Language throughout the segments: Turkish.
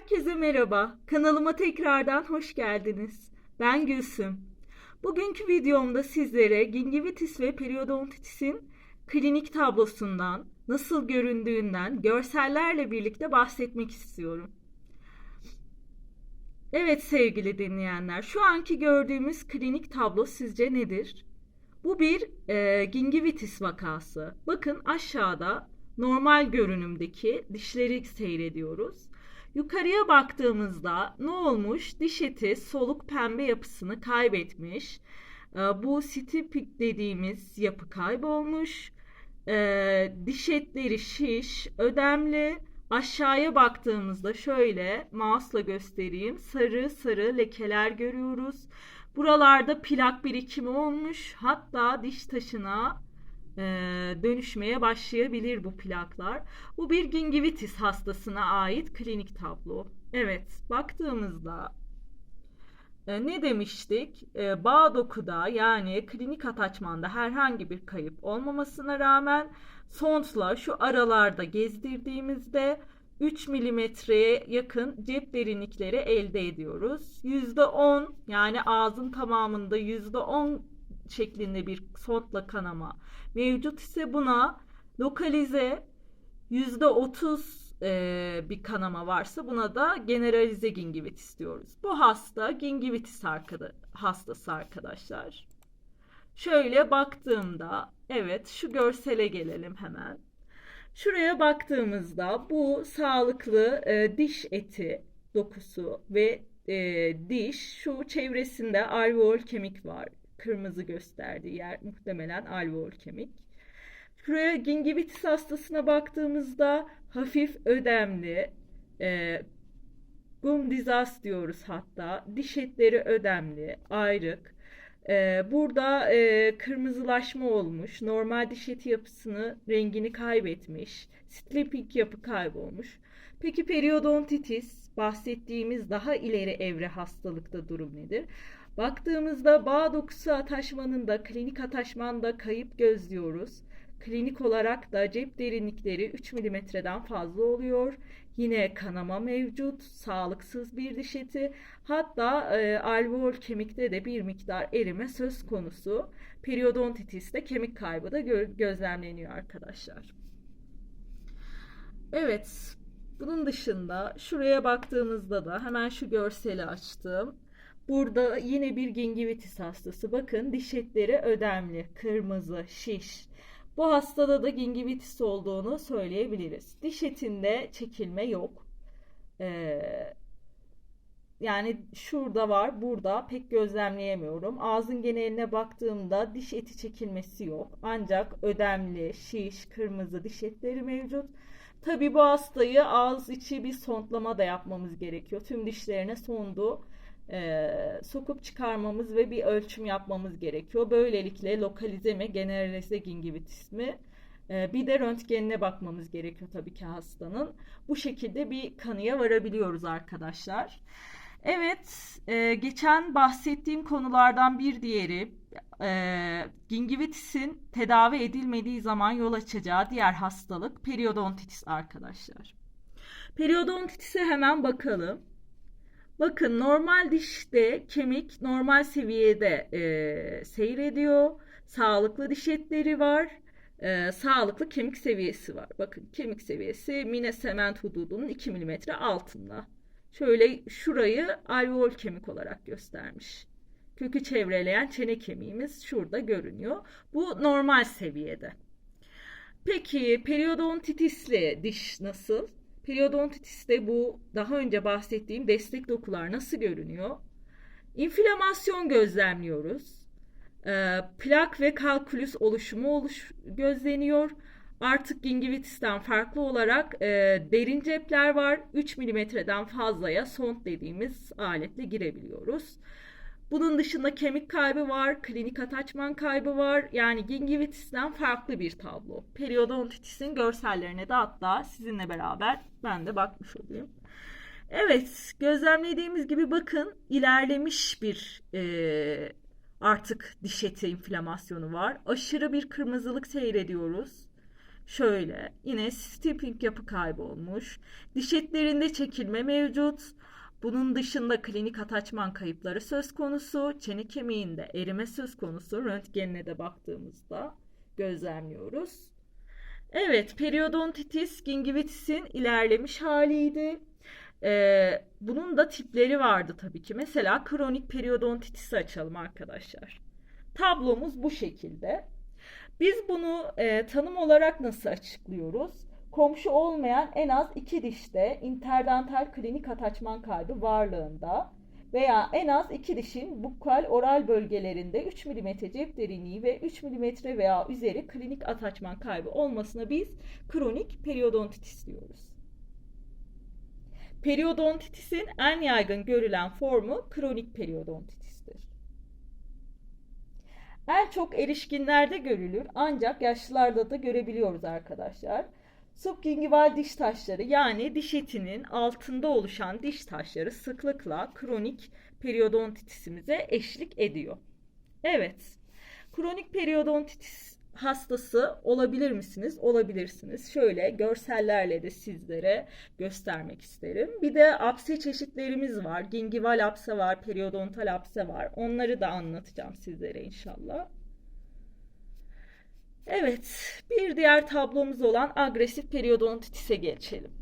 Herkese merhaba. Kanalıma tekrardan hoş geldiniz. Ben Gülsüm. Bugünkü videomda sizlere gingivitis ve periodontitis'in klinik tablosundan, nasıl göründüğünden görsellerle birlikte bahsetmek istiyorum. Evet sevgili dinleyenler, şu anki gördüğümüz klinik tablo sizce nedir? Bu bir e, gingivitis vakası. Bakın aşağıda normal görünümdeki dişleri seyrediyoruz. Yukarıya baktığımızda ne olmuş? Diş eti soluk pembe yapısını kaybetmiş. Ee, Bu stipik dediğimiz yapı kaybolmuş. Ee, Diş etleri şiş, ödemli. Aşağıya baktığımızda şöyle mouse'la göstereyim. Sarı sarı lekeler görüyoruz. Buralarda plak birikimi olmuş. Hatta diş taşına e, dönüşmeye başlayabilir bu plaklar. Bu bir gingivitis hastasına ait klinik tablo. Evet, baktığımızda e, ne demiştik? E, bağ dokuda yani klinik ataçmanda herhangi bir kayıp olmamasına rağmen sontla şu aralarda gezdirdiğimizde 3 milimetreye yakın cep derinlikleri elde ediyoruz. %10 yani ağzın tamamında %10 şeklinde bir sontla kanama mevcut ise buna lokalize %30 e, bir kanama varsa buna da generalize gingivitis diyoruz. Bu hasta gingivitis arkada, hastası arkadaşlar. Şöyle baktığımda evet şu görsele gelelim hemen. Şuraya baktığımızda bu sağlıklı e, diş eti dokusu ve e, diş şu çevresinde alveol kemik var. Kırmızı gösterdiği yer muhtemelen alveol kemik. Şuraya gingivitis hastasına baktığımızda hafif ödemli, e, gum dizas diyoruz hatta. Diş etleri ödemli, ayrık. E, burada e, kırmızılaşma olmuş, normal diş eti yapısını, rengini kaybetmiş, stripik yapı kaybolmuş. Peki periodontitis, bahsettiğimiz daha ileri evre hastalıkta durum nedir? Baktığımızda bağ dokusu ataşmanında, klinik ataşmanda kayıp gözlüyoruz. Klinik olarak da cep derinlikleri 3 milimetreden fazla oluyor. Yine kanama mevcut, sağlıksız bir diş eti. Hatta e, alveol kemikte de bir miktar erime söz konusu. Periodontitis'te kemik kaybı da gö- gözlemleniyor arkadaşlar. Evet, bunun dışında şuraya baktığımızda da hemen şu görseli açtım. Burada yine bir gingivitis hastası. Bakın diş etleri ödemli, kırmızı, şiş. Bu hastada da gingivitis olduğunu söyleyebiliriz. Diş etinde çekilme yok. Ee, yani şurada var, burada pek gözlemleyemiyorum. Ağzın geneline baktığımda diş eti çekilmesi yok. Ancak ödemli, şiş, kırmızı diş etleri mevcut. Tabii bu hastayı ağız içi bir sondlama da yapmamız gerekiyor. Tüm dişlerine sondu e, sokup çıkarmamız ve bir ölçüm yapmamız gerekiyor. Böylelikle lokalize mi, generalize gingivitis mi? E, bir de röntgenine bakmamız gerekiyor tabii ki hastanın. Bu şekilde bir kanıya varabiliyoruz arkadaşlar. Evet, e, geçen bahsettiğim konulardan bir diğeri e, gingivitis'in tedavi edilmediği zaman yol açacağı diğer hastalık periodontitis arkadaşlar. Periodontitis'e hemen bakalım. Bakın normal dişte kemik normal seviyede e, seyrediyor. Sağlıklı diş etleri var. E, sağlıklı kemik seviyesi var. Bakın kemik seviyesi mine sement hududunun 2 mm altında. Şöyle şurayı alveol kemik olarak göstermiş. Kökü çevreleyen çene kemiğimiz şurada görünüyor. Bu normal seviyede. Peki periodontitisli diş nasıl? Periodontitis'te bu daha önce bahsettiğim destek dokular nasıl görünüyor? İnflamasyon gözlemliyoruz. Ee, plak ve kalkülüs oluşumu oluş gözleniyor. Artık gingivitis'ten farklı olarak e, derin cepler var. 3 milimetreden fazlaya sont dediğimiz aletle girebiliyoruz. Bunun dışında kemik kaybı var, klinik ataçman kaybı var. Yani gingivitis'ten farklı bir tablo. Periodontitis'in görsellerine de hatta sizinle beraber ben de bakmış olayım. Evet, gözlemlediğimiz gibi bakın ilerlemiş bir e, artık diş eti inflamasyonu var. Aşırı bir kırmızılık seyrediyoruz. Şöyle yine stipping yapı kaybı olmuş. Diş etlerinde çekilme mevcut. Bunun dışında klinik ataçman kayıpları söz konusu. Çene kemiğinde erime söz konusu. Röntgenine de baktığımızda gözlemliyoruz. Evet, periodontitis gingivitis'in ilerlemiş haliydi. Ee, bunun da tipleri vardı tabii ki. Mesela kronik periodontitis'i açalım arkadaşlar. Tablomuz bu şekilde. Biz bunu e, tanım olarak nasıl açıklıyoruz? Komşu olmayan en az iki dişte interdental klinik ataçman kaybı varlığında veya en az iki dişin bukal oral bölgelerinde 3 mm cep derinliği ve 3 mm veya üzeri klinik ataçman kaybı olmasına biz kronik periodontitis diyoruz. Periodontitis'in en yaygın görülen formu kronik periodontitistir. En çok erişkinlerde görülür ancak yaşlılarda da görebiliyoruz arkadaşlar. Subgingival diş taşları yani diş etinin altında oluşan diş taşları sıklıkla kronik periodontitisimize eşlik ediyor. Evet, kronik periodontitis hastası olabilir misiniz? Olabilirsiniz. Şöyle görsellerle de sizlere göstermek isterim. Bir de apse çeşitlerimiz var. Gingival apse var, periodontal apse var. Onları da anlatacağım sizlere inşallah. Evet, bir diğer tablomuz olan agresif periodontitis'e geçelim.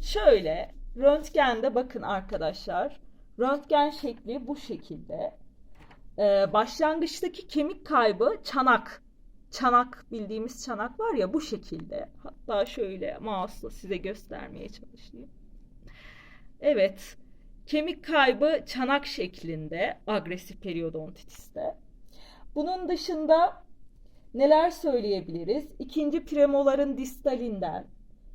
Şöyle, röntgende bakın arkadaşlar. Röntgen şekli bu şekilde. Ee, başlangıçtaki kemik kaybı çanak. Çanak bildiğimiz çanak var ya bu şekilde. Hatta şöyle mouse'la size göstermeye çalışayım. Evet, kemik kaybı çanak şeklinde agresif periodontitis'te. Bunun dışında Neler söyleyebiliriz? İkinci premoların distalinden,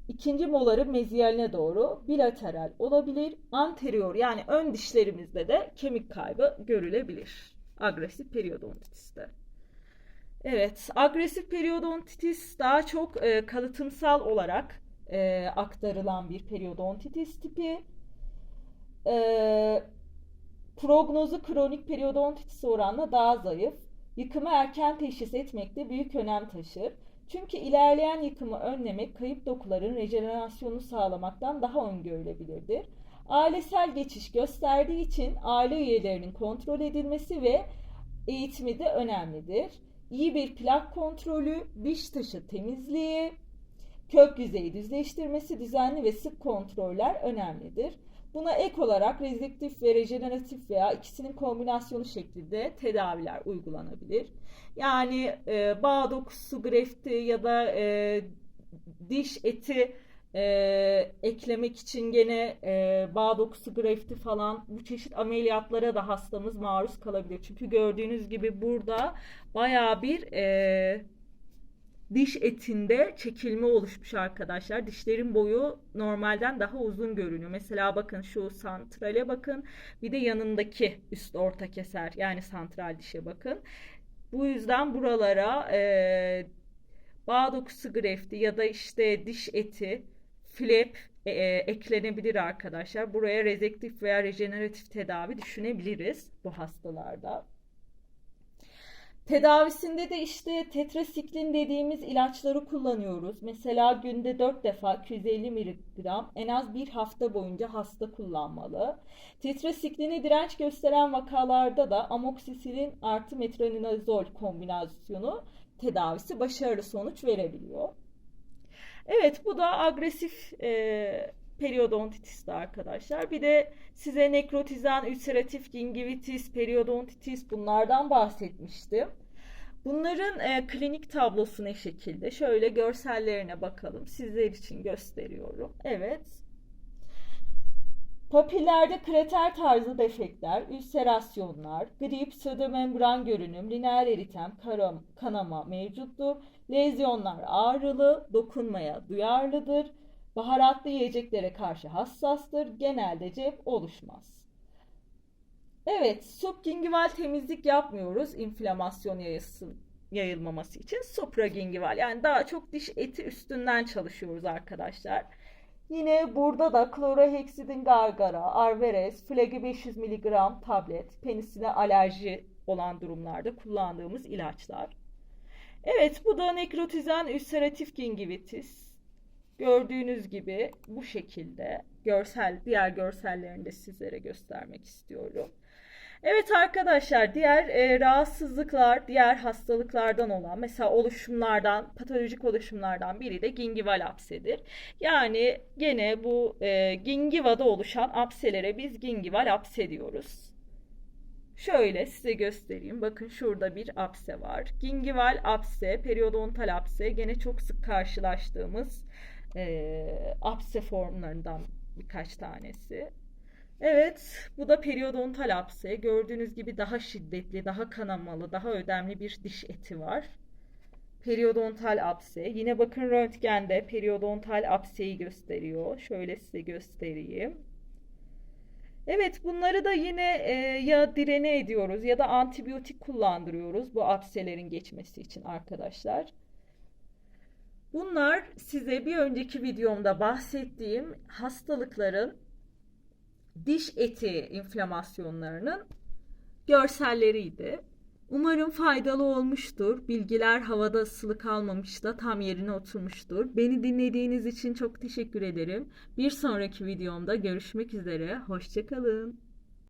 ikinci moların meziyaline doğru bilateral olabilir. Anterior yani ön dişlerimizde de kemik kaybı görülebilir. Agresif periyodontitiste. Evet, agresif periodontitis daha çok e, kalıtımsal olarak e, aktarılan bir periodontitis tipi. E, prognozu kronik periodontitis oranla daha zayıf yıkımı erken teşhis etmekte büyük önem taşır. Çünkü ilerleyen yıkımı önlemek kayıp dokuların rejenerasyonunu sağlamaktan daha öngörülebilirdir. Ailesel geçiş gösterdiği için aile üyelerinin kontrol edilmesi ve eğitimi de önemlidir. İyi bir plak kontrolü, diş taşı temizliği, kök yüzeyi düzleştirmesi, düzenli ve sık kontroller önemlidir. Buna ek olarak rezektif ve rejeneratif veya ikisinin kombinasyonu şeklinde tedaviler uygulanabilir. Yani e, bağ dokusu grefti ya da e, diş eti e, eklemek için gene e, bağ dokusu grefti falan bu çeşit ameliyatlara da hastamız maruz kalabilir. Çünkü gördüğünüz gibi burada baya bir e, diş etinde çekilme oluşmuş arkadaşlar. Dişlerin boyu normalden daha uzun görünüyor. Mesela bakın şu santrale bakın. Bir de yanındaki üst orta keser yani santral dişe bakın. Bu yüzden buralara e, bağ dokusu grefti ya da işte diş eti, flap e, e, eklenebilir arkadaşlar. Buraya rezektif veya rejeneratif tedavi düşünebiliriz bu hastalarda. Tedavisinde de işte tetrasiklin dediğimiz ilaçları kullanıyoruz. Mesela günde 4 defa 250 mg en az bir hafta boyunca hasta kullanmalı. Tetrasikline direnç gösteren vakalarda da amoksisilin artı metronidazol kombinasyonu tedavisi başarılı sonuç verebiliyor. Evet bu da agresif e, periodontitis arkadaşlar. Bir de size nekrotizan, ülseratif gingivitis, periodontitis bunlardan bahsetmiştim. Bunların e, klinik tablosu ne şekilde? Şöyle görsellerine bakalım. Sizler için gösteriyorum. Evet. Papillerde krater tarzı defekler, ülserasyonlar, grip, pseudomembran görünüm, lineer eritem, karam, kanama mevcuttur. Lezyonlar ağrılı, dokunmaya duyarlıdır. Baharatlı yiyeceklere karşı hassastır. Genelde cep oluşmaz. Evet, subgingival temizlik yapmıyoruz inflamasyon yayılsın, yayılmaması için. Supragingival yani daha çok diş eti üstünden çalışıyoruz arkadaşlar. Yine burada da kloroheksidin gargara, arveres, flagi 500 mg tablet, penisine alerji olan durumlarda kullandığımız ilaçlar. Evet, bu da nekrotizen ülseratif gingivitis. Gördüğünüz gibi bu şekilde görsel diğer görsellerini de sizlere göstermek istiyorum. Evet arkadaşlar diğer e, rahatsızlıklar, diğer hastalıklardan olan mesela oluşumlardan, patolojik oluşumlardan biri de gingival apsedir. Yani gene bu e, gingivada oluşan apselere biz gingival apse diyoruz. Şöyle size göstereyim. Bakın şurada bir apse var. Gingival apse, periodontal apse gene çok sık karşılaştığımız e, apse formlarından birkaç tanesi. Evet, bu da periodontal apse. Gördüğünüz gibi daha şiddetli, daha kanamalı, daha ödemli bir diş eti var. Periodontal apse. Yine bakın röntgende periodontal apseyi gösteriyor. Şöyle size göstereyim. Evet, bunları da yine e, ya direne ediyoruz ya da antibiyotik kullandırıyoruz bu apselerin geçmesi için arkadaşlar. Bunlar size bir önceki videomda bahsettiğim hastalıkların diş eti inflamasyonlarının görselleriydi. Umarım faydalı olmuştur. Bilgiler havada ısılı kalmamış da tam yerine oturmuştur. Beni dinlediğiniz için çok teşekkür ederim. Bir sonraki videomda görüşmek üzere. Hoşçakalın.